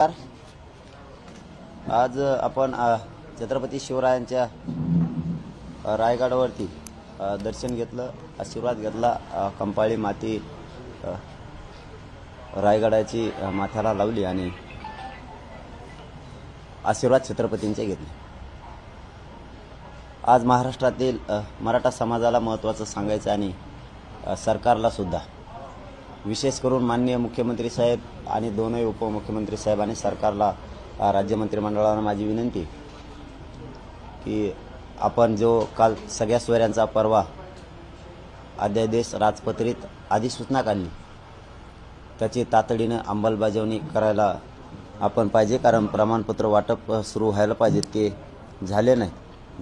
आज आपण छत्रपती शिवरायांच्या रायगडावरती दर्शन घेतलं आशीर्वाद घेतला कंपाळी माती रायगडाची माथ्याला लावली आणि आशीर्वाद छत्रपतींचे घेतले. आज महाराष्ट्रातील मराठा समाजाला महत्त्वाचं सांगायचं आणि सरकारला सुद्धा. विशेष करून माननीय मुख्यमंत्री साहेब आणि दोनही उपमुख्यमंत्री साहेब आणि सरकारला राज्य मंत्रिमंडळानं माझी विनंती की आपण जो काल सगळ्या सोयऱ्यांचा परवा अध्यादेश राजपत्रित अधिसूचना काढली त्याची तातडीनं अंमलबजावणी करायला आपण पाहिजे कारण प्रमाणपत्र वाटप सुरू व्हायला पाहिजे ते झाले नाही.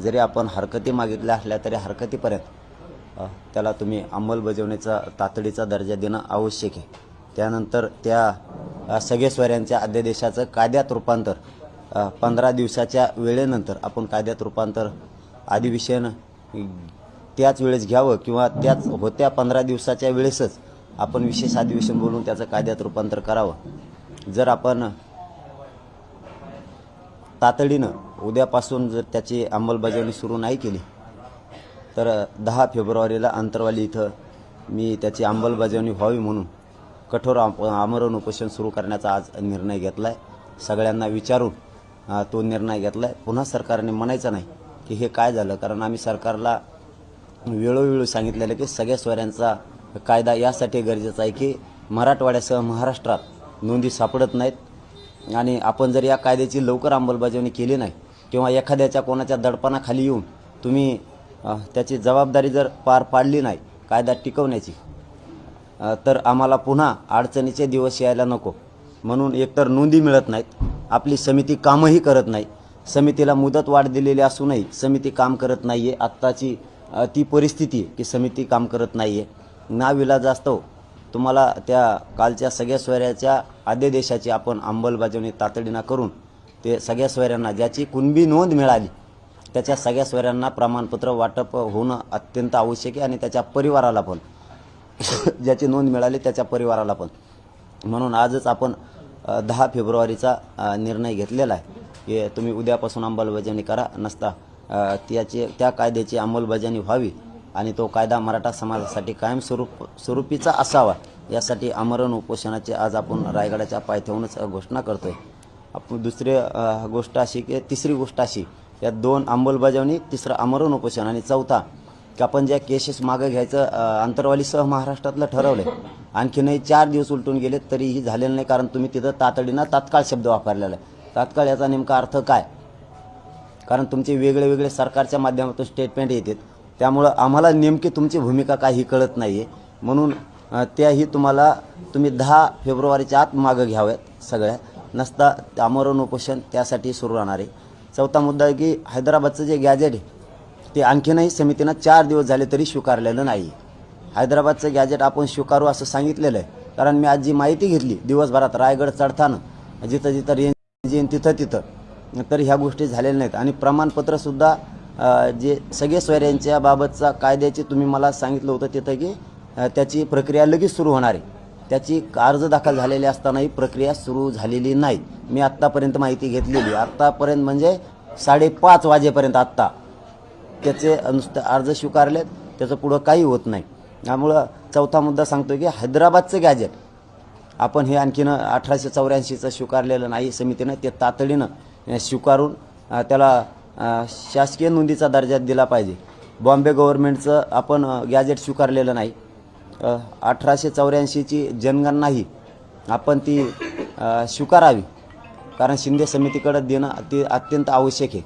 जरी आपण हरकती मागितल्या असल्या तरी हरकतीपर्यंत त्याला तुम्ही अंमलबजावणीचा तातडीचा दर्जा देणं आवश्यक आहे. त्यानंतर त्या अ, सगळे स्वऱ्यांच्या अध्यादेशाचं कायद्यात रूपांतर पंधरा दिवसाच्या वेळेनंतर आपण कायद्यात रूपांतर अधिवेशन त्याच वेळेस घ्यावं किंवा त्याच होत्या पंधरा दिवसाच्या वेळेसच आपण विशेष अधिवेशन बोलून त्याचं कायद्यात रूपांतर करावं. जर आपण तातडीनं उद्यापासून जर त्याची अंमलबजावणी सुरू नाही केली तर दहा फेब्रुवारीला अंतरवाली इथं मी त्याची अंमलबजावणी व्हावी म्हणून कठोर आम- आमरण उपोषण सुरू करण्याचा आज निर्णय घेतला आहे सगळ्यांना विचारून तो निर्णय घेतला आहे पुन्हा सरकारने म्हणायचं नाही की हे काय झालं कारण आम्ही सरकारला वेळोवेळी सांगितलेलं की सगळ्या स्वऱ्यांचा कायदा यासाठी गरजेचा आहे की मराठवाड्यासह महाराष्ट्रात नोंदी सापडत नाहीत. आणि आपण जर या कायद्याची लवकर अंमलबजावणी केली नाही किंवा एखाद्याच्या कोणाच्या दडपणाखाली येऊन तुम्ही त्याची जबाबदारी जर पार पाडली नाही कायदा टिकवण्याची तर आम्हाला पुन्हा अडचणीचे दिवस यायला नको. म्हणून एकतर नोंदी मिळत नाहीत आपली समिती कामही करत नाही समितीला मुदत वाढ दिलेली असूनही समिती काम करत नाही आहे आत्ताची ती परिस्थिती आहे की समिती काम करत नाही आहे नाविला जास्त तुम्हाला त्या कालच्या सगळ्या सोयऱ्याच्या आद्यदेशाची आपण अंमलबजावणी तातडीनं करून ते सगळ्या सोयऱ्यांना ज्याची कुणबी नोंद मिळाली त्याच्या सगळ्या सोयऱ्यांना प्रमाणपत्र वाटप होणं अत्यंत आवश्यक आहे आणि त्याच्या परिवाराला पण. ज्याची नोंद मिळाली त्याच्या परिवाराला पण. म्हणून आजच आपण दहा फेब्रुवारीचा निर्णय घेतलेला आहे. की तुम्ही उद्यापासून अंमलबजावणी करा नसता त्याची त्या कायद्याची अंमलबजावणी व्हावी आणि तो कायदा मराठा समाजासाठी कायम स्वरूप स्वरूपीचा असावा. यासाठी आमरण उपोषणाची आज आपण रायगडाच्या पायथ्याहूनच घोषणा करतोय. आपण दुसरी गोष्ट अशी की तिसरी गोष्ट अशी या दोन अंमलबजावणी तिसरं आमरण उपोषण आणि चौथा की आपण ज्या केसेस मागं घ्यायचं अंतरवालीसह महाराष्ट्रातलं ठरवलं आणखीनही चार दिवस उलटून गेले तरीही झालेलं नाही कारण तुम्ही तिथं तातडीनं तात्काळ शब्द वापरलेला आहे. तात्काळ याचा नेमका अर्थ काय? कारण तुमचे वेगळे वेगळे सरकारच्या माध्यमातून स्टेटमेंट येतात. त्यामुळं आम्हाला नेमकी तुमची भूमिका काही कळत नाही आहे म्हणून त्याही तुम्हाला तुम्ही दहा फेब्रुवारीच्या आत मागं घ्याव्यात सगळ्या. नसता आमरण उपोषण त्यासाठी सुरू राहणार आहे. चौथा मुद्दा आहे की हैदराबादचं जे गॅजेट आहे ते आणखीनही समितीनं चार दिवस झाले तरी स्वीकारलेलं नाही. हैदराबादचं गॅजेट आपण स्वीकारू असं सांगितलेलं आहे. कारण मी आज जी माहिती घेतली दिवसभरात रायगड चढताना जिथं जिथं रेंज येईन तिथं तिथं तर ह्या गोष्टी झालेल्या नाहीत. आणि प्रमाणपत्रसुद्धा जे सगळे सोयऱ्यांच्या बाबतचा कायद्याचे तुम्ही मला सांगितलं होतं तिथं की त्याची प्रक्रिया लगेच सुरू होणार आहे. त्याची अर्ज दाखल झालेले असतानाही प्रक्रिया सुरू झालेली नाही मी आत्तापर्यंत माहिती घेतलेली. आत्तापर्यंत म्हणजे साडेपाच वाजेपर्यंत आत्ता. त्याचे नुसतं अर्ज स्वीकारलेत. त्याचं पुढं काही होत नाही. त्यामुळं चौथा मुद्दा सांगतो की हैदराबादचं गॅजेट आपण हे आणखीन अठराशे चौऱ्याऐंशीचं स्वीकारलेलं नाही समितीनं. ते तातडीनं स्वीकारून त्याला शासकीय नोंदीचा दर्जा दिला पाहिजे. बॉम्बे गव्हर्मेंटचं आपण गॅजेट स्वीकारलेलं नाही. अठराशे चौऱ्याऐंशीची जनगणनाही आपण ती स्वीकारावी. कारण शिंदे समितीकडे देणं ते अत्यंत आवश्यक आहे.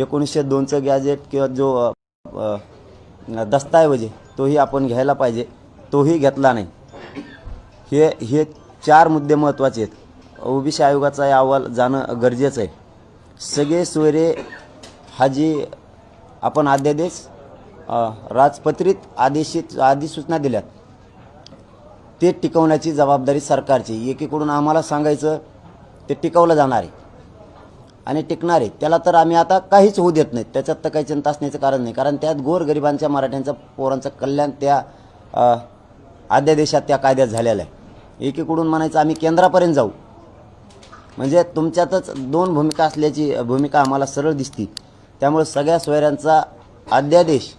एकोणीसशे दोनचं गॅजेट किंवा जो अ, दस्तऐवज आहे तोही आपण घ्यायला पाहिजे. तोही घेतला नाही. हे हे चार मुद्दे महत्त्वाचे आहेत. ओबीसी आयोगाचा अहवाल जाणं गरजेचं आहे. सगळे सोयरे हा जी आपण अध्यादेश राजपत्रित आदेशित अधिसूचना दिल्यात. ते टिकवण्याची जबाबदारी सरकारची. एकीकडून आम्हाला सांगायचं ते टिकवलं जाणार आहे. आणि टिकणार आहे. त्याला तर आम्ही आता काहीच होऊ देत नाही. त्याच्यात तर काही चिंता असण्याचं कारण नाही. कारण त्यात गोरगरिबांच्या मराठ्यांच्या पोरांचं कल्याण त्या आद्यादेशात अध्यादेशात त्या कायद्यात झालेलं आहे. एकीकडून म्हणायचं आम्ही केंद्रापर्यंत जाऊ. म्हणजे तुमच्यातच दोन भूमिका असल्याची भूमिका आम्हाला सरळ दिसती. त्यामुळे सगळ्या सोयऱ्यांचा अध्यादेश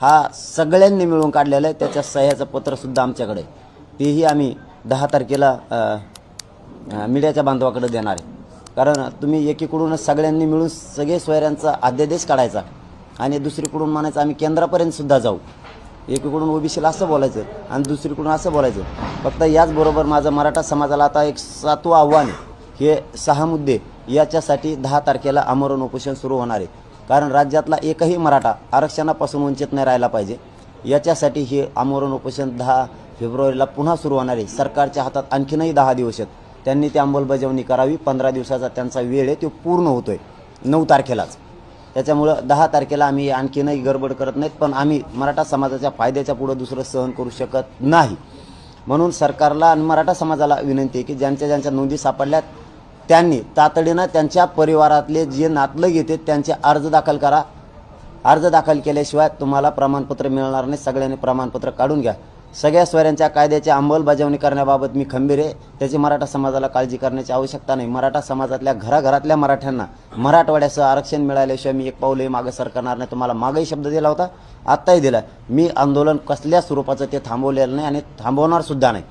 हा सगळ्यांनी मिळून काढलेला आहे. त्याच्या सह्याचं पत्रसुद्धा आमच्याकडे आहे. तेही आम्ही दहा तारखेला मीडियाच्या बांधवाकडे देणार आहे. कारण तुम्ही एकीकडूनच सगळ्यांनी मिळून सगळे सोयऱ्यांचा अध्यादेश काढायचा आणि दुसरीकडून म्हणायचं आम्ही केंद्रापर्यंत सुद्धा जाऊ. एकीकडून ओबीसीला असं बोलायचं आणि दुसरीकडून असं बोलायचं. फक्त याचबरोबर माझं मराठा समाजाला आता एक सातवं आव्हान हे सहा मुद्दे याच्यासाठी दहा तारखेला आमरण उपोषण सुरू होणार आहे. कारण राज्यातला एकही मराठा आरक्षणापासून वंचित नाही राहिला पाहिजे. याच्यासाठी हे आमरण उपोषण दहा फेब्रुवारीला पुन्हा सुरू होणार आहे सरकारच्या हातात आणखीनही दहा दिवस आहेत. त्यांनी ती अंमलबजावणी करावी. पंधरा दिवसाचा त्यांचा वेळ आहे. तो पूर्ण होतो आहे नऊ तारखेलाच. त्याच्यामुळं दहा तारखेला आम्ही आणखीनही गडबड करत नाहीत पण आम्ही मराठा समाजाच्या फायद्याच्या पुढं दुसरं सहन करू शकत नाही. म्हणून सरकारला आणि मराठा समाजाला विनंती आहे की ज्यांच्या ज्यांच्या नोंदी सापडल्या त्यांनी तातडीनं त्यांच्या परिवारातले जे नातलग येते त्यांचे अर्ज दाखल करा. अर्ज दाखल केल्याशिवाय तुम्हाला प्रमाणपत्र मिळणार नाही. सगळ्यांनी प्रमाणपत्र काढून घ्या. सगळ्या स्वऱ्यांच्या कायद्याची अंमलबजावणी करण्याबाबत मी खंबीर आहे. त्याची मराठा समाजाला काळजी करण्याची आवश्यकता नाही. मराठा समाजातल्या घराघरातल्या मराठ्यांना मराठवाड्यासह आरक्षण मिळाल्याशिवाय मी एक पाऊलही मागं सरकारणार नाही. तुम्हाला मागही शब्द दिला होता आत्ताही दिला. मी आंदोलन कसल्या स्वरूपाचं ते थांबवलेलं नाही आणि थांबवणार सुद्धा नाही.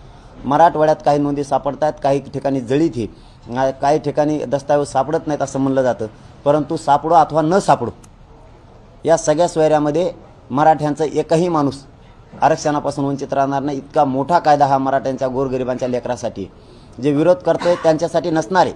मराठवाड्यात काही नोंदी सापडत आहेत काही ठिकाणी जळीत ही. काही ठिकाणी दस्तावेज सापडत नाहीत असं म्हणलं जातं. परंतु सापडो अथवा न सापडो या सगळ्या सोयऱ्यामध्ये मराठ्यांचा एकही माणूस आरक्षणापासून वंचित राहणार नाही. इतका मोठा कायदा हा मराठ्यांच्या गोरगरिबांच्या लेकरासाठी जे विरोध करतोय त्यांच्यासाठी नसणार आहे.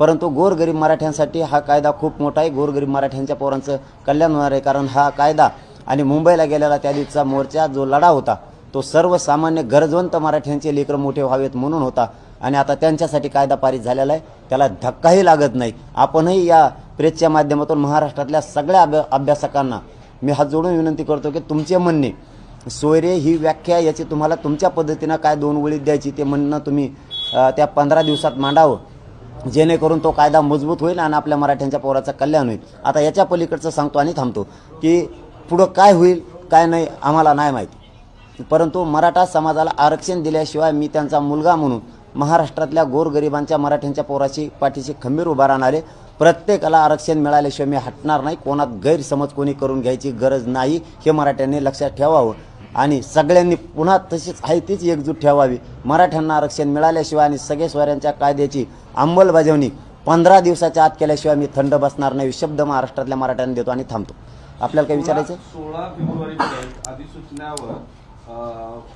परंतु गोरगरीब मराठ्यांसाठी हा कायदा खूप मोठा आहे. गोरगरीब मराठ्यांच्या पोरांचं कल्याण होणार आहे. कारण हा कायदा आणि मुंबईला गेलेला त्या दिवसाचा मोर्चा जो लढा होता तो सर्वसामान्य गरजवंत मराठ्यांचे लेकरं मोठे व्हावेत म्हणून होता. आणि आता त्यांच्यासाठी कायदा पारित झालेला आहे. त्याला धक्काही लागत नाही. आपणही या प्रेसच्या माध्यमातून महाराष्ट्रातल्या सगळ्या अभ्या अभ्यासकांना मी हात जोडून विनंती करतो की तुमचे म्हणणे सोयरे ही व्याख्या याची तुम्हाला तुमच्या पद्धतीनं काय दोन वळीत द्यायची ते म्हणणं तुम्ही त्या पंधरा दिवसात मांडावं. जेणेकरून तो कायदा मजबूत होईल आणि आपल्या मराठ्यांच्या पोराचं कल्याण होईल. आता याच्या पलीकडचं सांगतो आणि थांबतो की पुढं काय होईल काय नाही आम्हाला नाही माहिती. परंतु मराठा समाजाला आरक्षण दिल्याशिवाय मी त्यांचा मुलगा म्हणून महाराष्ट्रातल्या गोरगरिबांच्या मराठ्यांच्या पोराशी पाठीशी खंबीर उभा राहणारे प्रत्येकाला आरक्षण मिळाल्याशिवाय मी हटणार नाही. कोणात गैरसमज कोणी करून घ्यायची गरज नाही. हे मराठ्यांनी लक्षात ठेवावं. आणि सगळ्यांनी पुन्हा तशीच आहे तीच एकजूट ठेवावी. मराठ्यांना आरक्षण मिळाल्याशिवाय आणि सगळे स्वऱ्यांच्या कायद्याची अंमलबजावणी पंधरा दिवसाच्या आत केल्याशिवाय मी थंड बसणार नाही. शब्द महाराष्ट्रातल्या मराठ्यांना देतो आणि थांबतो. आपल्याला काय विचारायचं? सोळा फेब्रुवारी अधिसूचनावर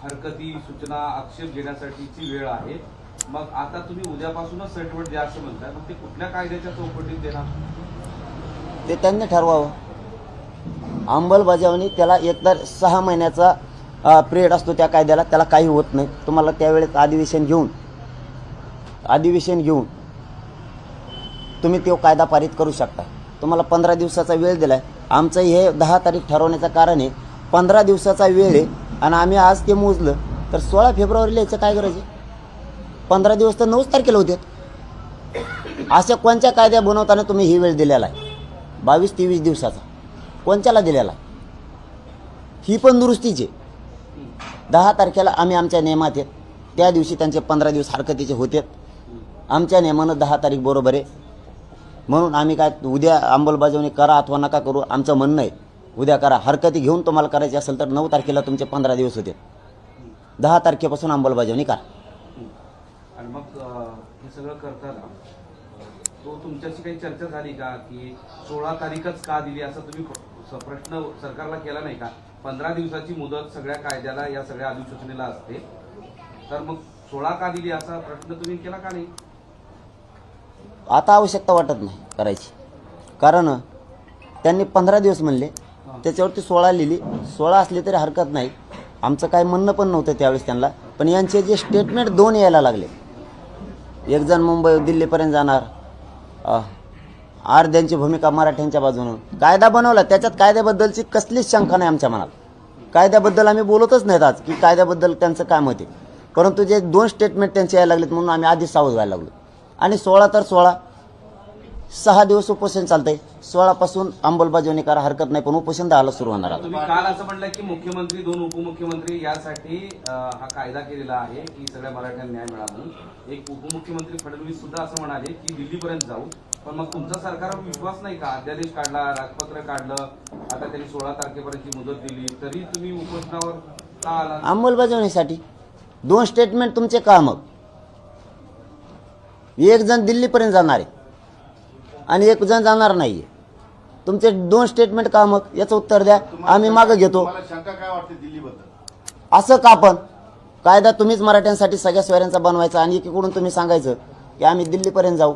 हरकती सूचना आक्षेप घेण्यासाठीची वेळ आहे. मग आता तुम्ही उद्यापासूनच सेटमेंट द्या असं म्हणताय. मग ते कुठल्या कायद्याच्या चौकटीत देणार? ते त्यांनी ठरवावं. अंमलबजावणी त्याला एकतर सहा महिन्याचा पिरियड असतो त्या कायद्याला त्याला काही होत नाही. तुम्हाला त्यावेळेस अधिवेशन घेऊन अधिवेशन घेऊन तुम्ही तो कायदा पारित करू शकता. तुम्हाला पंधरा दिवसाचा वेळ दिला आहे आमचं हे दहा तारीख ठरवण्याचं कारण आहे पंधरा दिवसाचा वेळ आहे आणि आम्ही आज ते मोजलं तर सोळा फेब्रुवारीला याचं काय गरज आहे? पंधरा दिवस तर नऊच तारखेला होते. अशा कोणत्या कायद्या बनवताना तुम्ही ही वेळ दिलेला आहे? बावीस तेवीस दिवसाचा. कोणत्याला दिलेला आहे? ही पण दुरुस्तीची आहे. दहा तारखेला आम्ही आमच्या नियमात आहेत त्या दिवशी त्यांचे पंधरा दिवस हरकतीचे होते आमच्या नियमानं दहा तारीख बरोबर आहे. म्हणून आम्ही काय उद्या अंमलबजावणी करा अथवा नका करू आमचं म्हणणं आहे. उद्या करा. हरकती घेऊन तुम्हाला करायची असेल तर नऊ तारखेला तुमचे पंधरा दिवस होते. दहा तारखेपासून अंमलबजावणी करा. आणि मग हे सगळं करताना तो तुमच्याशी काही चर्चा झाली का? की सोळा तारीखच का दिली? असा तुम्ही प्रश्न सरकारला केला नाही का? पंधरा दिवसाची मुदत सगळ्या कायद्याला या सगळ्या अधिसूचनेला असते. तर मग सोळा का दिली असा प्रश्न तुम्ही केला का नाही? आता आवश्यकता वाटत नाही करायची. कारण त्यांनी पंधरा दिवस म्हणले त्याच्यावरती सोळा लिहिली. सोळा असली तरी हरकत नाही. आमचं काय म्हणणं पण नव्हतं त्यावेळेस त्यांना. पण यांचे जे स्टेटमेंट दोन यायला लागले. एक जण मुंबई दिल्लीपर्यंत जाणार. आर्ध्यांची भूमिका मराठ्यांच्या बाजूनं. कायदा बनवला त्याच्यात कायद्याबद्दलची कसलीच शंका नाही आमच्या मनात. कायद्याबद्दल आम्ही बोलतच नाहीत आज की कायद्याबद्दल त्यांचं काय मत आहे. परंतु जे दोन स्टेटमेंट त्यांचे यायला लागलेत म्हणून आम्ही आधीच सावध व्हायला लागलो. आणि सोळा तर सोळा. सहा दिवस उपोषण चालतंय. सोळापासून अंमलबजावणी करा हरकत नाही पण उपोषण दहाला सुरू होणार आहे. काल असं म्हटलं की मुख्यमंत्री दोन उपमुख्यमंत्री यासाठी हा कायदा केलेला आहे की सगळ्या मराठ्यांना न्याय मिळावा म्हणून. एक उपमुख्यमंत्री फडणवीस सुद्धा असं म्हणाले की दिल्लीपर्यंत जाऊ. पण मग तुमचा सरकारवर विश्वास नाही का? अध्यादेश काढला राजपत्र काढलं आता त्यांनी सोळा तारखेपर्यंतची मुदत दिली. तरी तुम्ही उपोषणावर का आला? अंमलबजावणीसाठी. दोन स्टेटमेंट तुमचे का मग एक जण दिल्लीपर्यंत जाणार आहे आणि एक जण जाणार नाहीये. तुमचे दोन स्टेटमेंट का मग याचं उत्तर द्या. आम्ही मागं घेतो. मला शंका काय वाटते दिल्लीबद्दल? असं का पण कायदा तुम्हीच मराठ्यांसाठी सगळ्या सोयऱ्यांचा बनवायचा आणि एकीकडून तुम्ही सांगायचं की आम्ही दिल्लीपर्यंत जाऊ.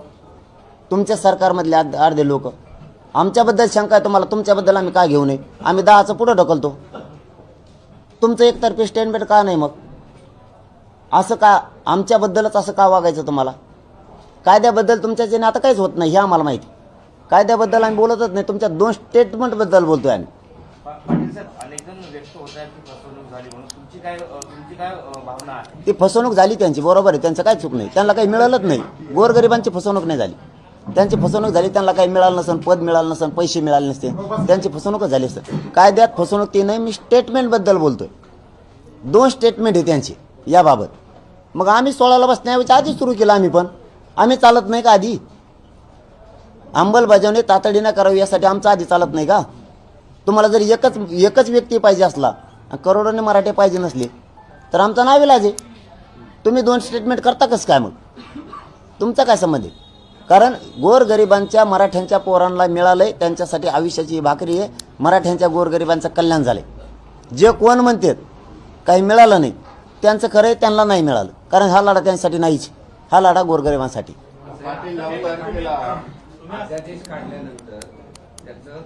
तुमच्या सरकारमधले अर्ध- अर्धे लोक. आमच्याबद्दल शंका आहे तुम्हाला तुमच्याबद्दल आम्ही का घेऊ नये? आम्ही दहाचं पुढं ढकलतो. तुमचं एकतर्फी स्टेटमेंट का नाही मग? असं का आमच्याबद्दलच असं का वागायचं तुम्हाला? कायद्याबद्दल तुमच्याच्याने आता काहीच होत नाही हे आम्हाला माहिती. कायद्याबद्दल आम्ही बोलतच नाही तुमच्या दोन स्टेटमेंटबद्दल बोलतोय आम्ही. ती फसवणूक झाली त्यांची बरोबर आहे त्यांचं काय चूक नाही. त्यांना काही मिळालंच नाही. गोरगरिबांची फसवणूक नाही झाली. त्यांची फसवणूक झाली त्यांना काही मिळालं नसेल पद मिळालं नसेल पैसे मिळाले नसते. त्यांची फसवणूकच झाली असते. कायद्यात फसवणूक ती नाही मी स्टेटमेंटबद्दल बोलतोय. दोन स्टेटमेंट आहे त्यांची याबाबत. मग आम्ही सोळाला बसण्याऐवजी आधीच सुरू केलं आम्ही पण. आम्ही चालत नाही का आधी? अंमलबजावणी तातडीनं करावी यासाठी आमचं आधी चालत नाही का? तुम्हाला जर एकच एकच व्यक्ती पाहिजे असला आणि करोडोने मराठे पाहिजे नसले तर आमचा नाव इलाज आहे तुम्ही दोन स्टेटमेंट करता कसं काय मग? तुमचा काय संबंध आहे? कारण गोरगरिबांच्या मराठ्यांच्या पोरांना मिळालंय त्यांच्यासाठी आयुष्याची भाकरी आहे. मराठ्यांच्या गोरगरिबांचं कल्याण झालंय. जे कोण म्हणतात काही मिळालं नाही त्यांचं खरं आहे त्यांना नाही मिळालं. कारण हा लढा त्यांच्यासाठी नाहीच. हा लढा गोरगरिबांसाठी.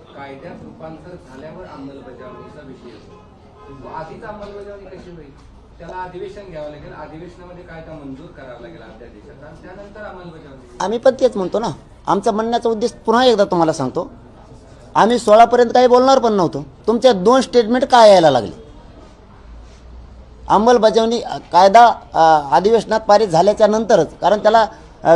कायद्यात रूपांतर झाल्यावर अंमलबजावणीचा विषय आधीच अंमलबजावणी कशी होईल? त्याला अधिवेशन घ्यावं लागेल. अधिवेशनामध्ये कायदा मंजूर करावा लागेल अध्यादेशाचा त्यानंतर अंमलबजावणी. आम्ही पण तेच म्हणतो ना. आमचा म्हणण्याचा उद्देश पुन्हा एकदा तुम्हाला सांगतो. आम्ही सोळापर्यंत काही बोलणार पण नव्हतो. तुमच्या दोन स्टेटमेंट काय यायला लागले? अंमलबजावणी कायदा अधिवेशनात पारित झाल्याच्या नंतरच कारण त्याला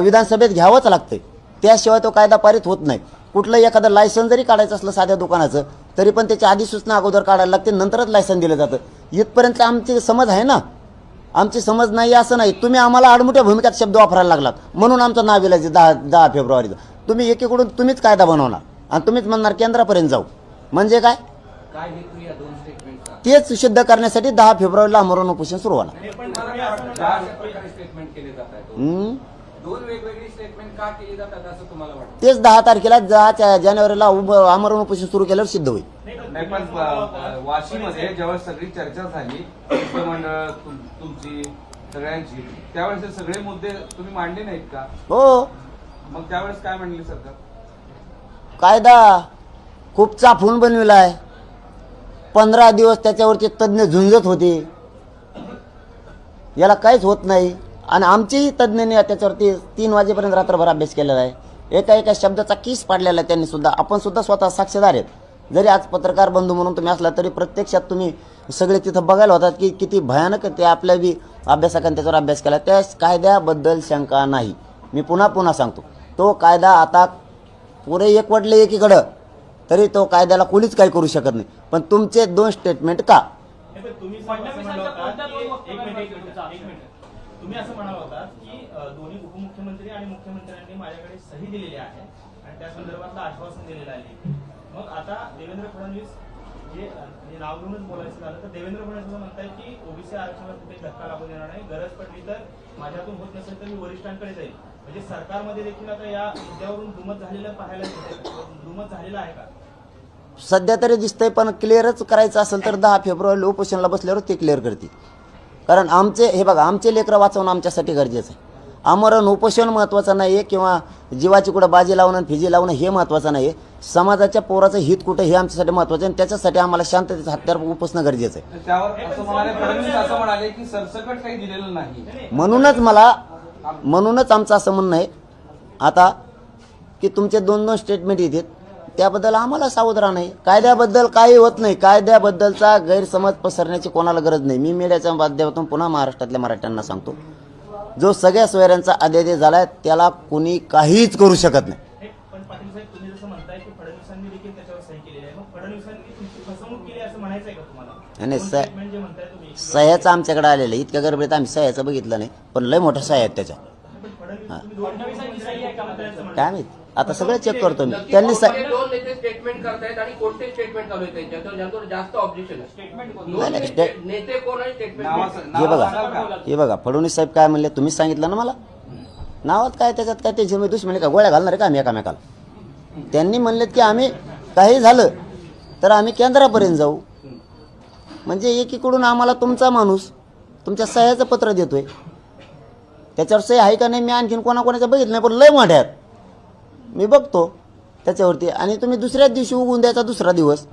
विधानसभेत घ्यावंच लागतंय. त्याशिवाय तो कायदा पारित होत नाही. कुठलंही एखादं लायसन जरी काढायचं असलं साध्या दुकानाचं तरी पण त्याची अधिसूचना अगोदर काढायला लागते नंतरच लायसन दिलं जातं. इथपर्यंत आमची समज आहे ना? आमची समज नाही असं नाही. तुम्ही आम्हाला आडमुठ्या भूमिकात शब्द वापरायला लागलात. म्हणून आमचं नाव इलाज दहा दहा फेब्रुवारीचं. तुम्ही एकीकडून तुम्हीच कायदा बनवणार. आणि तुम्हीच म्हणणार केंद्रापर्यंत जाऊ. म्हणजे काय? तेच सिद्ध करण्यासाठी दहा फेब्रुवारीला आमरण उपोषण सुरू होणार. प्रकारे स्टेटमेंट केले जात आहेत हम्म? दोन वेगवेगळी स्टेटमेंट का केली जातात असं तुम्हाला वाटतं? तेच दहा तारखेला दहा जानेवारीला उभं आमरण उपोषण सुरू केल्यावर सिद्ध होईल. नाही पण वाशीमध्ये जेव्हा सगळी चर्चा झाली मंडळ तुमची सगळ्यांची त्यावेळेस हे सगळे मुद्दे तुम्ही मांडले नाहीत का? हो. मग त्यावेळेस काय म्हणले सरकार? कायदा खूप चाफून बनविला आहे पंधरा दिवस त्याच्यावरचे तज्ज्ञ झुंजत होते. याला काहीच होत नाही. आणि आमचेही तज्ज्ञांनी त्याच्यावरती तीन वाजेपर्यंत रात्रभर अभ्यास केलेला आहे. एका एका शब्दाचा किस पाडलेला आहे त्यांनी सुद्धा. आपण सुद्धा स्वतः साक्षीदार आहेत. जरी आज पत्रकार बंधू म्हणून तुम्ही असला तरी प्रत्यक्षात तुम्ही सगळे तिथं बघायला होतात की किती भयानक ते आपल्या बी अभ्यासकांनी त्याच्यावर अभ्यास केला. त्या कायद्याबद्दल शंका नाही. मी पुन्हा पुन्हा सांगतो. तो कायदा आता पुरे एकवटले एकीकडं तरी तो कायद्याला कोणीच काही करू शकत नाही. पण तुमचे दोन स्टेटमेंट का? तुम्ही असं म्हणाला होता की- दोन्ही उपमुख्यमंत्री आणि मुख्यमंत्र्यांनी माझ्याकडे सही दिलेली आहे आणि त्या संदर्भातलं आश्वासन दिलेलं आहे. मग आता देवेंद्र फडणवीस जे नाव घेऊनच बोलायचं झालं तर देवेंद्र फडणवीस म्हणताय की ओबीसी आरक्षणाला कुठे धक्का लागू देणार नाही गरज पडली तर माझ्यातून होत नसेल तर मी वरिष्ठांकडे जाईल. म्हणजे सरकारमध्ये देखील आता या मुद्द्यावरून दुमत झालेलं पाहायला दुमत झालेलं आहे का? सध्या तरी दिसतंय पण क्लिअरच करायचं असेल तर दहा फेब्रुवारीला उपोषणला बसल्यावर ते क्लिअर करतील. कारण आमचे हे बघा आमचे लेकरं वाचवणं आमच्यासाठी गरजेचं आहे. आमरण उपोषण महत्त्वाचं नाही आहे किंवा जीवाची कुठं बाजी लावणं आणि फिजी लावणं हे महत्त्वाचं नाही आहे समाजाच्या पोराचं हित कुठं हे आमच्यासाठी महत्त्वाचं आहे आणि त्याच्यासाठी आम्हाला शांततेचं हत्यार उपसणं गरजेचं आहे. त्यावर असं म्हणाले फडणवीस असं म्हणाले की सरसकट काही दिलेलं नाही. म्हणूनच मला म्हणूनच आमचं असं म्हणणं आहे. आता की तुमचे दोन दोन स्टेटमेंट येतात. त्याबद्दल आम्हाला सावध राहणं आहे. कायद्याबद्दल काही होत नाही. कायद्याबद्दलचा गैरसमज पसरण्याची कोणाला गरज नाही. मी मीडियाच्या माध्यमातून पुन्हा महाराष्ट्रातल्या मराठ्यांना सांगतो. जो सगळ्या सोयऱ्यांचा अध्यादेश झाला आहे त्याला कोणी काहीच करू शकत नाही. सह्याचं आमच्याकडे आलेलं इतक्या तर आम्ही सह्याचं बघितलं नाही. पण लय मोठा सह्या आहेत त्याच्या. काय माहिती? आता सगळं चेक करतो मी. त्यांनी स- कोणते दोन नेते स्टेटमेंट करतायत आणि कोणते स्टेटमेंट चालू आहे त्यांच्यावर ज्यांच्यावर जास्त ऑब्जेक्शन आहे. स्टेटमेंट नाही, दोन नाही, नेते स्टे- नेते कोण आणि स्टेटमेंट नावाचं हे बघा? हे बघा फडणवीस साहेब काय म्हणले? तुम्हीच सांगितलं ना मला? नावात काय त्याच्यात काय टेन्शन मी दुश्मनी का? गोळ्या घालणार आहे का आम्ही एकामेकाला? त्यांनी म्हणलेत की आम्ही काही झालं तर आम्ही केंद्रापर्यंत जाऊ. म्हणजे एकीकडून आम्हाला तुमचा माणूस तुमच्या सह्याचं पत्र देतोय. त्याच्यावर सही आहे का नाही मी आणखीन कोणाकोणाच्या बघितलं नाही पण लय मोठ्यात मी बघतो त्याच्यावरती. आणि तुम्ही दुसऱ्याच दिवशी उगून द्यायचा दुसरा दिवस.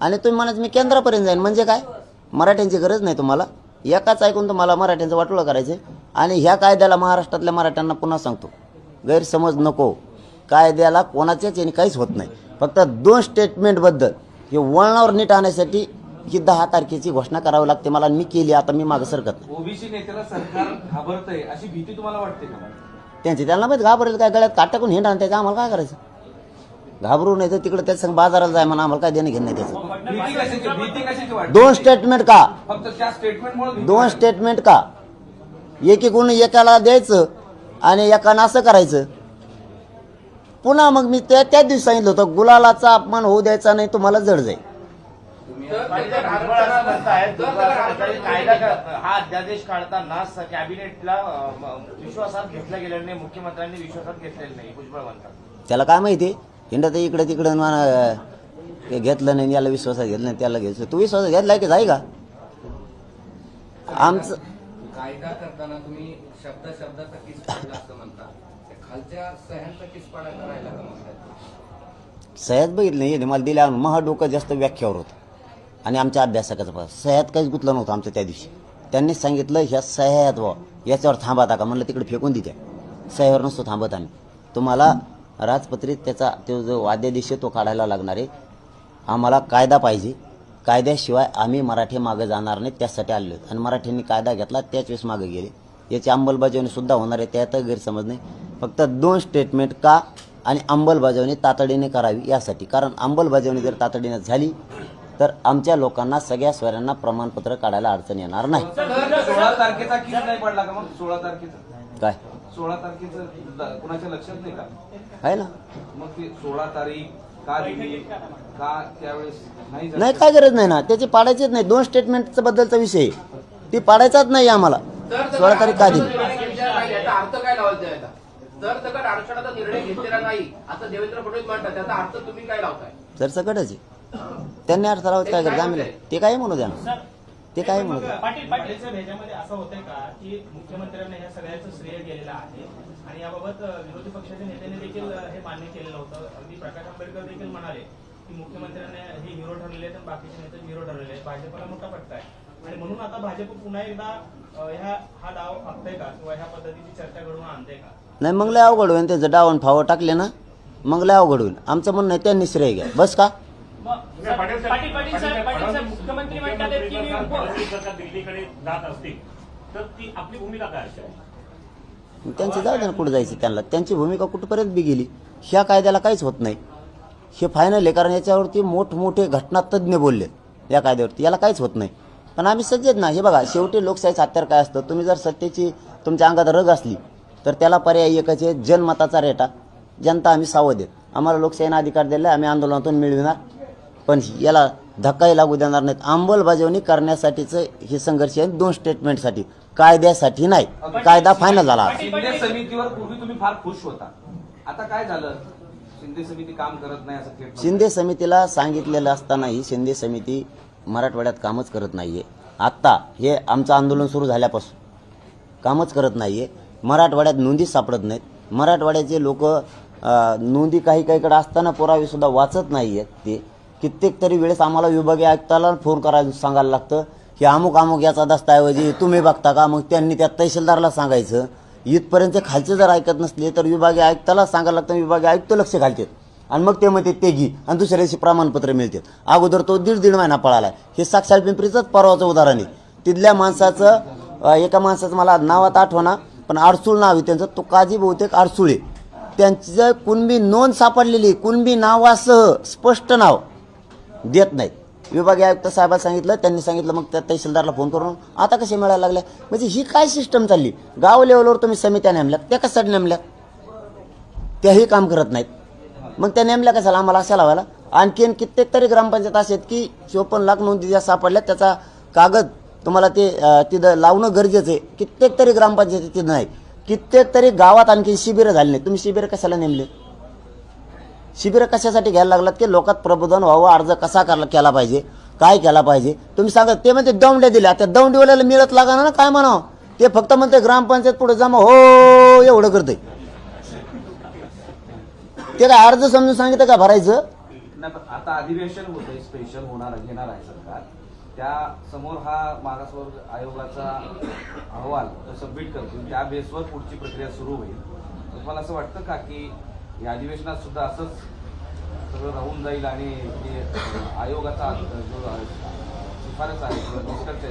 आणि तुम्ही म्हणायचं मी केंद्रापर्यंत जाईन. म्हणजे काय? मराठ्यांची गरज नाही तुम्हाला. एकाच ऐकून तुम्हाला मराठ्यांचं वाटोळं करायचं आणि ह्या कायद्याला महाराष्ट्रातल्या मराठ्यांना पुन्हा सांगतो. गैरसमज नको. कायद्याला कोणाच्याच याने काहीच होत नाही. फक्त दोन स्टेटमेंटबद्दल हे वळणावर नीट आणण्यासाठी ही दहा तारखेची घोषणा करावी लागते मला. मी केली आता मी मागं सरकत नाही. ओबीसी नेत्याला सरकार घाबरतंय अशी भीती तुम्हाला वाटते का? त्यांचे त्यांना माहीत घाबरेल काय गळ्यात काट टाकून हिंडा त्याचं? आम्हाला काय करायचं? घाबरू नाही तर तिकडे त्याच संग बाजाराला जाय म्हणा आम्हाला काय देणं घेणं नाही त्याचं. दोन स्टेटमेंट का? दोन स्टेटमेंट का? एकीकडून एकाला द्यायचं आणि एकानं असं करायचं. पुन्हा मग मी त्या त्याच दिवशी सांगितलं होतं गुलालाचा अपमान होऊ द्यायचा नाही तुम्हाला जड जाईल. हा अध्यादेश काढताना कॅबिनेटला विश्वासात घेतलं गेलेलं नाही मुख्यमंत्र्यांनी विश्वासात घेतलेलं नाही भुजबळ म्हणतात. त्याला काय माहिती? हिंडत इकडे तिकडे घेतलं नाही याला विश्वासात घेतलं नाही त्याला घ्यायचं तू विश्वासात घेतलाय की जाई का? आमचं कायदा करताना तुम्ही शब्द शब्दाचा किस पाडला असं म्हणता. त्या खालच्या सह्यांचा किस पाडायला राहिला का म्हणतात सह्यात बघितलं नाही मला दिल्या महा डोकं जास्त व्याख्यावर होतं. आणि आमच्या अभ्यासकाचं पास सह्यात काहीच गुतलं नव्हतं आमचं त्या दिवशी. त्यांनीच सांगितलं ह्या सह्यात व याच्यावर थांबा का म्हणलं तिकडे फेकून देत्या. सह्यावर नसतो थांबत आम्ही. तुम्हाला राजपत्रित त्याचा तो जो वाद्यादेश आहे तो काढायला लागणार आहे आम्हाला कायदा पाहिजे. कायद्याशिवाय आम्ही मराठी मागं जाणार नाही त्यासाठी आलेलो आणि मराठ्यांनी कायदा घेतला त्याच वेळेस मागे गेले. याची अंमलबजावणी सुद्धा होणार आहे त्यात गैरसमज नाही. फक्त दोन स्टेटमेंट का आणि अंमलबजावणी तातडीने करावी यासाठी. कारण अंमलबजावणी जर तातडीने झाली तर आमच्या लोकांना सगळ्या स्वरांना प्रमाणपत्र काढायला अडचण येणार नाही. सोळा तारखेचा किस नाही पडला का मग? सोळा तारखेचा. काय? सोळा तारखेचं कुणाच्या लक्षात नाही का? आहे ना. मग ते सोळा तारीख का दिली? का त्यावेळेस नाही झालं? नाही काय गरज नाही ना. त्याची पाडायचीच नाही. दोन स्टेटमेंटचा बद्दलचा विषय आहे. ती पाडायचाच नाही आम्हाला. सोळा तारीख का दिली? याचा अर्थ काय लावायचा जर सकट आरक्षणाचा निर्णय घेतलेला नाही असं देवेंद्र फडणवीस म्हणतात त्याचा अर्थ तुम्ही काय लावताय? तर सकटच आहे. त्यांनी अर्थ लावत काय करत? आम्ही ते काय म्हणू द्या ना ते काय म्हणू द्या पाटील असं होतंय का की मुख्यमंत्र्यांना ह्या सगळ्याचं श्रेय गेलेलं आहे आणि याबाबत विरोधी पक्षाच्या नेत्यांनी देखील हे मान्य केलेलं होतं. अगदी प्रकाश आंबेडकर देखील म्हणाले की मुख्यमंत्र्यांना हे हिरो ठरलेले आहेत बाकीचे नेते हिरो ठरलेले आहेत. भाजपला मोठा फटका आहे. आणि म्हणून आता भाजप पुन्हा एकदा ह्या हा डाव आखतंय का किंवा ह्या पद्धतीची चर्चा घडवून आणते का? नाही मग लय अवघड होईल. त्याचं डावण फावं टाकले ना मग लय अवघड होईल. आमचं म्हणणं आहे त्यांनी श्रेय घ्या. बस का? पाटील पाटील साहेब पाटील साहेब मुख्यमंत्री म्हणतात की मी फडणवीस जर का दिल्लीकडे जात असतील तर ती आपली भूमिका काय असेल त्यांचं जाऊ दे ना कुठं जायचं त्यांना? त्यांची भूमिका कुठपर्यंत बी गेली? ह्या कायद्याला काहीच होत नाही. हे फायनल आहे कारण याच्यावरती मोठमोठे घटना तज्ज्ञ बोलले या कायद्यावरती. याला काहीच होत नाही. पण आम्ही सज्ज ना. हे बघा शेवटी लोकशाहीचं हत्यार काय असतं? तुम्ही जर सत्तेची तुमच्या अंगात रग असली तर त्याला पर्याय एकच आहे जनमताचा रेटा. जनता आम्ही सावध आहेत आम्हाला लोकशाहीने अधिकार दिला आम्ही आंदोलनातून मिळविणार. पण याला धक्काही लागू देणार नाहीत. अंमलबजावणी करण्यासाठीचं हे संघर्ष आहे. दोन स्टेटमेंटसाठी कायद्यासाठी नाही. कायदा फायनल झाला. आता. शिंदे समितीवर पूर्वी तुम्ही फार खुश होता. आता काय झालं? शिंदे समिती काम करत नाही असं शिंदे समितीला सांगितलेलं असतानाही शिंदे समिती मराठवाड्यात कामच करत नाहीये. आत्ता हे आमचं आंदोलन सुरू झाल्यापासून कामच करत नाहीये. मराठवाड्यात नोंदी सापडत नाहीत. मराठवाड्याचे लोक नोंदी काही काहीकडे असताना पुरावे सुद्धा वाचत नाही आहेत ते. कित्येक तरी वेळेस आम्हाला विभागीय आयुक्ताला फोन करायला सांगायला लागतं की अमुक अमुक याचा दस्तऐवजी तुम्ही बघता का? मग त्यांनी त्या तहसीलदारला सांगायचं. इथपर्यंत खालचे जर ऐकत नसले तर विभागीय आयुक्ताला सांगायला लागतं विभागीय आयुक्त लक्ष घालतात. आणि मग ते म्हणते ते घे. आणि दुसऱ्या दिवशी प्रमाणपत्र मिळते अगोदर तो दीड दीड महिना पळाला हे साक्षात पिंपरीचंच परवाचं उदाहरण आहे. तिथल्या माणसाचं एका माणसाचं मला नावात आठवणा पण आडसूळ नाव आहे त्यांचं. तो काजी बहुतेक आडसूळ आहे. त्यांचं कुणबी नोंद सापडलेली कुणबी नावासह स्पष्ट नाव. देत नाहीत. विभागीय आयुक्त साहेबांना सांगितलं त्यांनी सांगितलं मग त्या तहसीलदारला फोन करून आता कसे मिळायला लागल्या म्हणजे ही काय सिस्टम चालली? गाव लेवलवर तुम्ही समित्या नेमल्या त्या कशासाठी नेमल्या त्याही काम करत नाहीत. मग त्या नेमल्या कशाला? आम्हाला अशा लावायला. आणखीन कित्येक तरी ग्रामपंचायत असे आहेत की चोपन्न लाख नोंदी ज्या सापडल्यात त्याचा कागद तुम्हाला ते तिथं लावणं गरजेचं आहे. कित्येक तरी ग्रामपंचायती तिथं नाही कित्येक तरी गावात आणखी शिबिरं झाली नाही तुम्ही शिबिरं कशाला नेमले? शिबिरं कशासाठी घ्यायला लागलात की लोकात प्रबोधन व्हावं अर्ज कसा करला केला पाहिजे काय केला पाहिजे? तुम्ही सांगा ते म्हणते दौंड्या दिल्या त्या दौंडीवाल्याला मिळत लागा ना काय म्हणावं? ते फक्त म्हणते ग्रामपंचायत पुढे जमा हो एवढं करते ते काय अर्ज समजून सांगितलं का भरायचं? आता अधिवेशन होतंय स्पेशल होणार घेणार आहे सरकार. त्या समोर हा मागासवर्ग आयोगाचा अहवाल सबमिट करतील त्या बेसवर पुढची प्रक्रिया सुरू होईल. तर तुम्हाला असं वाटतं का की या अधिवेशनात सुद्धा असंच सगळं राहून जाईल आणि ते आयोगाचा जो शिफारस आहे किंवा निष्कर्ष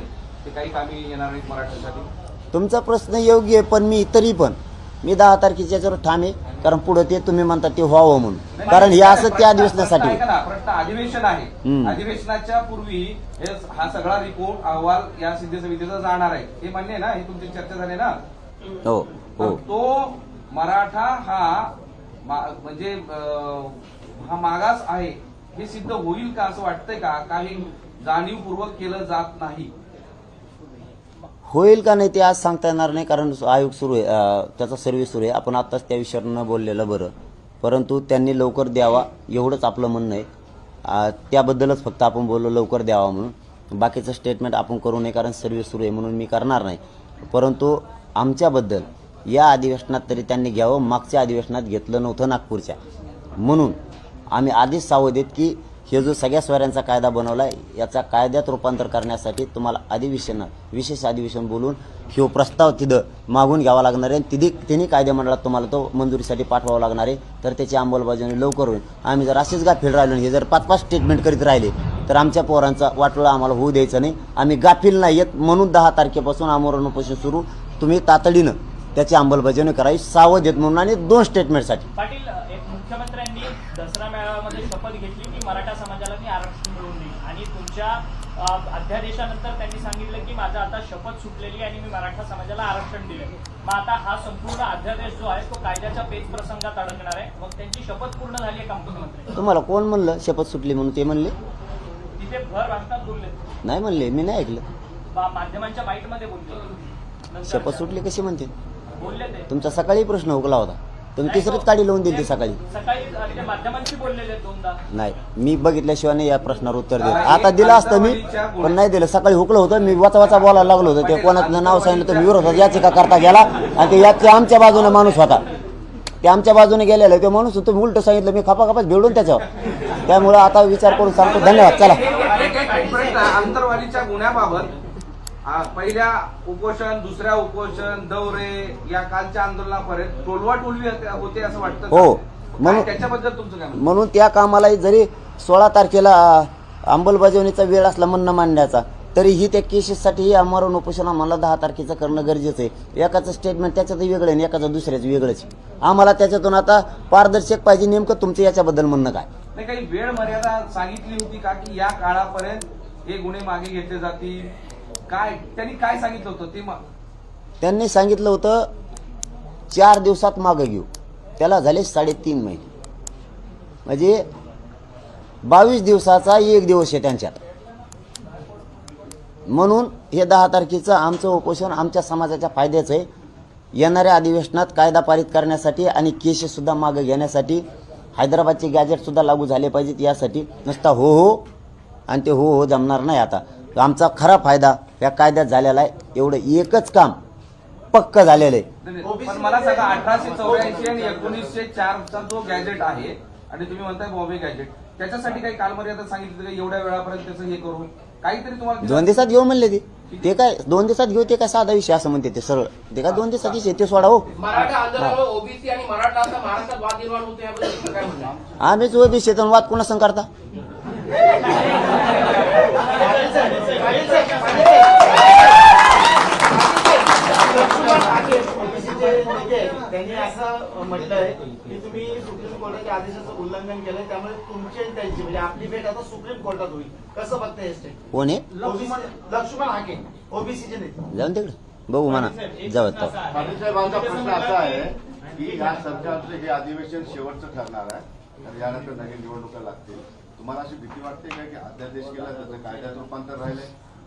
ते काही कामी येणार नाहीत मराठ्यांसाठी. तुमचा प्रश्न योग्य आहे पण मी तरी पण मी दहा तारखेच्या याच्यावर ठाम आहे कारण पुढे ते तुम्ही म्हणता ते व्हावं म्हणून. कारण हे असं त्या अधिवेशनासाठी प्रश्न अधिवेशन आहे. अधिवेशनाच्या पूर्वी हे हा सगळा रिपोर्ट अहवाल या सिद्धी समितीचा जाणार आहे. हे मान्य आहे ना? ही तुमची चर्चा झाली ना? हो हो. तो मराठा हा म्हणजे हा मागास आहे हे सिद्ध होईल का असं वाटतंय का? काही जाणीवपूर्वक केलं जात नाही. होईल का नाही ते आज सांगता येणार नाही कारण आयोग सुरू आहे त्याचा सर्व्हिस सुरू आहे. आपण आत्ताच त्या विषयावर न बोललेलं बरं. परंतु त्यांनी लवकर द्यावा एवढंच आपलं म्हणणं आहे. त्याबद्दलच फक्त आपण बोललो लवकर द्यावा म्हणून. बाकीचं स्टेटमेंट आपण करू नये कारण सर्व्हिस सुरू आहे म्हणून मी करणार नाही. परंतु आमच्याबद्दल या अधिवेशनात तरी त्यांनी घ्यावं. मागच्या अधिवेशनात घेतलं नव्हतं नागपूरच्या. म्हणून आम्ही आधीच सावध आहेत की हे जो सगळ्या स्वऱ्यांचा कायदा बनवला आहे याचा कायद्यात रूपांतर करण्यासाठी तुम्हाला अधिवेशनात विशेष अधिवेशन बोलून हे प्रस्ताव तिथं मागून घ्यावा लागणार आहे. तिथे तिन्ही कायदेमंडळात तुम्हाला तो मंजुरीसाठी पाठवावा लागणार आहे. तर त्याची अंमलबजावणी लवकर होईल. आम्ही जर असेच गाफील राहिलो हे जर पाच पाच स्टेटमेंट करीत राहिले तर आमच्या पोरांचा वाटोळा आम्हाला होऊ द्यायचं नाही. आम्ही गाफील नाही येत म्हणून दहा तारखेपासून आमरण उपोषण सुरू. तुम्ही तातडीनं त्याची अंमलबजावणी करावी सावध आहेत म्हणून आणि दोन स्टेटमेंटसाठी पाटील एक मुख्यमंत्र्यांनी दसरा मेळाव्यामध्ये शपथ घेतली की मराठा समाजाला मी आरक्षण मिळवून देईन आणि तुमच्या अध्यादेशानंतर त्यांनी सांगितलं की माझा आता शपथ सुटलेली आणि मी मराठा समाजाला आरक्षण दिले मग आता हा संपूर्ण अध्यादेश जो आहे तो कायद्याच्या पेच प्रसंगात अडकणार आहे. मग त्यांची शपथ पूर्ण झाली आहे का मुख्यमंत्री? तुम्हाला कोण म्हणलं शपथ सुटली म्हणून? ते म्हणले. तिथे भर भाषणात बोलले. नाही म्हणले मी नाही ऐकलं. माध्यमांच्या बाईटमध्ये बोलले. शपथ सुटली कशी म्हणते? तुमचा सकाळी प्रश्न हुकला होता. तुम्ही तिसरीच काढी लावून दिली सकाळी. सकाळी अ, ते माध्यमांशी बोललेले आहेत दोनदा. नाही मी बघितल्याशिवाय नाही या प्रश्नावर उत्तर देत आता दिलं असतं मी पण नाही दिलं. सकाळी हुकलं होतं. मी वाचा वाचा बोलायला लागलो होतं. ते कोणाचं नाव सांगितलं तर विरोधात याचिका करता गेला. आणि ते याचे आमच्या बाजूने माणूस होता. ते आमच्या बाजूने गेलेलं ते माणूस तुम्ही उलट सांगितलं. मी खपा खपाच भेडून त्याच्यावर. त्यामुळं आता विचार करून सांगतो. धन्यवाद. चला. पहिल्या उपोषण दुसऱ्या उपोषण दौरे या कालच्या आंदोलनापर्यंत टोलवा टोलवी होते असं वाटतं? हो. म्हणून- त्याच्याबद्दल तुमचं काय? म्हणून त्या कामाला जरी सोळा तारखेला अंमलबजावणीचा वेळ असला म्हणणं मांडण्याचा तरीही त्या केसेससाठी आमरण उपोषण आम्हाला दहा तारखेचं करणं गरजेचं आहे एकाचं स्टेटमेंट त्याच्यात वेगळं आणि एकाचं दुसऱ्याचं वेगळंच. आम्हाला त्याच्यातून आता पारदर्शक पाहिजे नेमकं तुमचं याच्याबद्दल म्हणणं काय नाही काही वेळ मर्यादा सांगितली होती का की या काळापर्यंत हे गुन्हे मागे घेतले जातील काय त्यांनी काय सांगितलं होतं? ते मा- त्यांनी सांगितलं होतं चार दिवसात मागं घेऊ. त्याला झाले साडेतीन महिने. म्हणजे बावीस दिवसाचा एक दिवस आहे त्यांच्यात. म्हणून हे दहा तारखेचं आमचं उपोषण आमच्या समाजाच्या फायद्याचं आहे. येणाऱ्या अधिवेशनात कायदा पारित करण्यासाठी आणि केसेससुद्धा मागं घेण्यासाठी हैदराबादचे गॅजेटसुद्धा लागू झाले पाहिजेत यासाठी नुसता हो हो आणि ते हो हो जमणार नाही आता. आमचा खरा फायदा या कायद्यात झालेला आहे. एवढं एकच काम पक्क झालेलं आहे. पण मला सांगा अठराशे चौऱ्याऐंशी आणि एकोणीसशे चारचा जो गॅजेट आहे आणि तुम्ही म्हणताय बॉम्बे गॅजेट त्याच्यासाठी काही कालमर्यादा सांगितली का? एवढ्या वेळापर्यंत त्याचं हे करू काहीतरी तुम्हाला दोन दिवसात घेऊ म्हणले ते. ते काय दोन दिवसात घेऊ ते काय साधा विषय असं म्हणते ते सरळ. ते काय दोन दिवसात विषय ते सोडा हो. ओबीसी? आम्हीच शेतून वाद कोणा संग करता? त्यांनी असं म्हटलंय की तुम्ही सुप्रीम कोर्टाच्या आदेशाचं उल्लंघन केलंय त्यामुळे तुमची आणि त्यांची म्हणजे आपली भेट आता सुप्रीम कोर्टात होईल. कसं बघता हे स्टेट कोण आहे? लक्ष्मण लक्ष्मण हाके ओबीसीचे नेते. जाऊन तिकडे. बघू म्हणा. जाऊ साहेबांचा प्रश्न असा आहे की या सरकारचं हे अधिवेशन शेवटचं ठरणार आहे. आणि यानंतर नवीन निवडणुका लागतील. तुम्हाला अशी भीती वाटते का की अध्यादेश केला त्याचं कायद्यात रूपांतर राहिले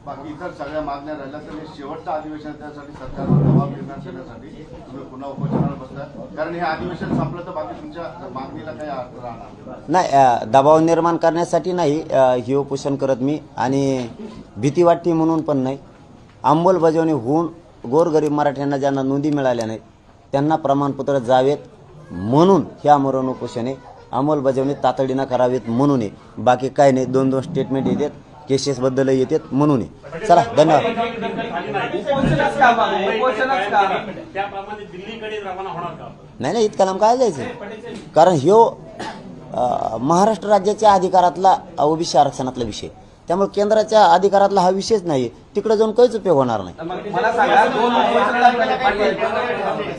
बाकी इतर सगळ्या मागण्या राहिल्या तर हे शेवटचं अधिवेशन त्यासाठी सरकारवर दबाव निर्माण करण्यासाठी तुम्ही पुन्हा उपोषणाला बसता कारण हे अधिवेशन संपलं तर बाकी तुमच्या मागणीला काही अर्थ राहणार नाही. दबाव निर्माण करण्यासाठी नाही हे उपोषण करत मी आणि भीती वाटते म्हणून पण नाही. अंमलबजावणी होऊन गोरगरीब मराठ्यांना ज्यांना नोंदी मिळाल्या नाहीत त्यांना प्रमाणपत्र जावेत म्हणून हे आमरण उपोषण आहे. अंमलबजावणी तातडीनं करावीत म्हणून आहे. बाकी काही नाही दोन दोन स्टेटमेंट येतात. केसेसबद्दल येतात म्हणून आहे. चला धन्यवाद. नाही नाही इतका लांब काय जायचं? कारण ह्यो महाराष्ट्र राज्याच्या अधिकारातला ओबीसी आरक्षणातला विषय त्यामुळे केंद्राच्या अधिकारातला हा विषयच नाही तिकडे जाऊन काहीच उपयोग होणार नाही. मग मला सांगा दोन उपोषण पाटील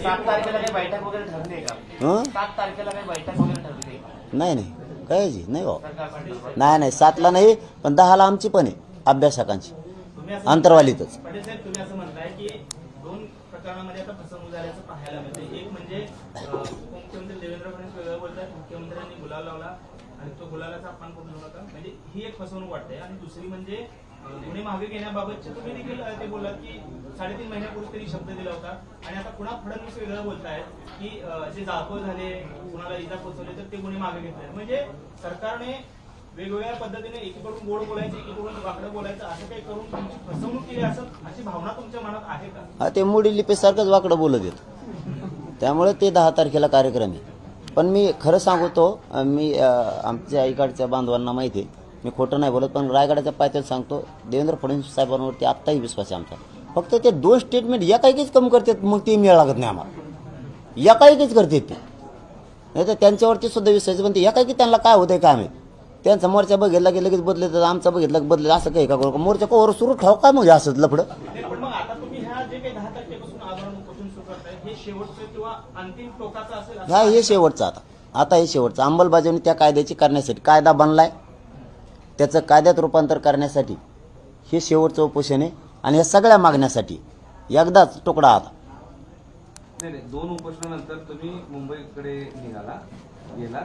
सात तारखेला काही बैठक वगैरे ठरली आहे का? हं? सात तारखेला काही बैठक वगैरे ठरली आहे का नाही. नाही कायची नाही हो. नाही नाही सातला नाही पण दहाला आमची पण आहे अभ्यासकांची. अंतरवालीतच. म्हणजे मुख्यमंत्र्यांनी गुलाल लावला आणि तो गुलालाचा अपमान करून म्हणजे ही एक फसवणूक वाटते. आणि दुसरी म्हणजे गुन्हे मागे घेण्याबाबतचे तुम्ही देखील ते बोललात की साडेतीन महिन्यापूर्वी तरी शब्द दिला होता. आणि आता पुन्हा फडणवीस वेगळं बोलतायत की जे जाळपोळ झाले कुणाला इजा पोहोचवले तर ते गुन्हे मागे घेतले. म्हणजे सरकारने वेगवेगळ्या पद्धतीने एकीकडून गोड बोलायचं एकीकडून वाकडं बोलायचं असं काही करून तुमची फसवणूक केली असं अशी भावना तुमच्या मनात आहे का? हा ते मोडी लिपीसारखंच वाकडं बोलत येत त्यामुळे ते दहा तारखेला कार्यक्रम आहे. पण मी खरं सांगतो मी आमच्या इकडच्या बांधवांना माहिती आहे. मी खोटं नाही बोलत पण रायगडाच्या पायथ्यात सांगतो देवेंद्र फडणवीस साहेबांवरती आत्ताही विश्वास आहे आमचा. फक्त ते दोन स्टेटमेंट एकाएकीच कम करतात मग ते मिळ लागत नाही आम्हाला. एकाएकीच करतात ते. नाही तर त्यांच्यावरती सुद्धा विश्वास पण ते एकाएकी त्यांना काय होतंय काय माहिती? त्यांचा मोर्चा बघितला की लगेच बदलत तर आमचा बघितला की बदलत असं काही का करू? मोर्चा कवर सुरू ठेव काय म्हणजे असंच लफडं? हे असं हा हे शेवटचं आता. आता हे शेवटचं. अंमलबजावणी त्या कायद्याची करण्यासाठी कायदा बनलाय. त्याचं कायद्यात रूपांतर करण्यासाठी हे शेवटचं उपोषण आहे आणि या सगळ्या मागण्यासाठी. एकदाच तुकडा नाही नाही दोन उपोषणानंतर तुम्ही मुंबईकडे निघाला गेला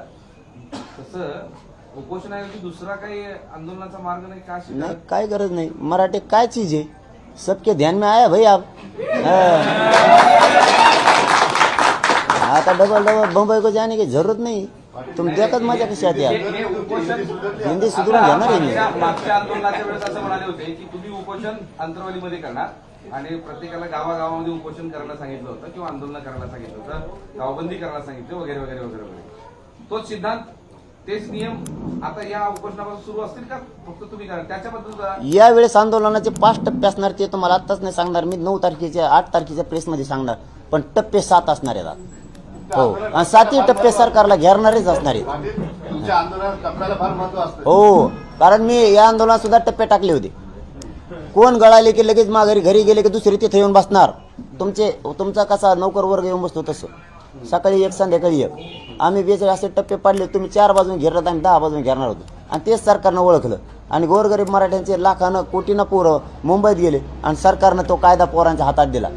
तसं उपोषणाऐवजी दुसरा काही आंदोलनाचा मार्ग नाही का नाही? काय गरज नाही. मराठी काय चीज आहे? सबके ध्यान में आया भाई आप। आता डबल डबल बम्बई को जाने की जरूरत नहीं. तुम देखत मजा कशी आती हे- यार हे उपोषण हिंदी सुधरून घेणार आहे मी. मागच्या मागच्या आंदोलनाच्या वेळेस असं म्हणाले होते की तुम्ही उपोषण अंतरवालीमध्ये करणार आणि प्रत्येकाला गावागावामध्ये उपोषण करायला सांगितलं होतं किंवा आंदोलन करायला सांगितलं होतं गावबंदी करायला सांगितलं वगैरे वगैरे वगैरे वगैरे. तोच सिद्धांत तेच नियम आता या उपोषणापासून सुरू असतील का? फक्त तुम्ही करा. त्याच्याबद्दल जरा यावेळेस आंदोलनाचे पाच टप्पे असणार ते तुम्हाला आत्ताच नाही सांगणार. मी नऊ तारखेच्या आठ तारखेच्या प्रेसमध्ये सांगणार. पण टप्पे सात असणार आहेत. हो. आणि सातही टप्पे सरकारला घेरणारेच असणार आहेत. असतं. हो कारण मी या आंदोलनात सुद्धा टप्पे टाकले होते. कोण गळाले की लगेच माघारी घरी गेले की दुसरे तिथे येऊन बसणार? तुमचे तुमचा कसा नौकर वर्ग येऊन बसतो तसं? सकाळी एक संध्याकाळी एक. आम्ही बेचाळीस असे टप्पे पाडले तुम्ही चार बाजून घेरलात आम्ही दहा बाजून घेरणार होतो. आणि तेच सरकारनं ओळखलं. आणि गोरगरीब मराठ्यांचे लाखानं कोटीनं पोरं मुंबईत गेले आणि सरकारनं तो कायदा पोरांच्या हातात दिला.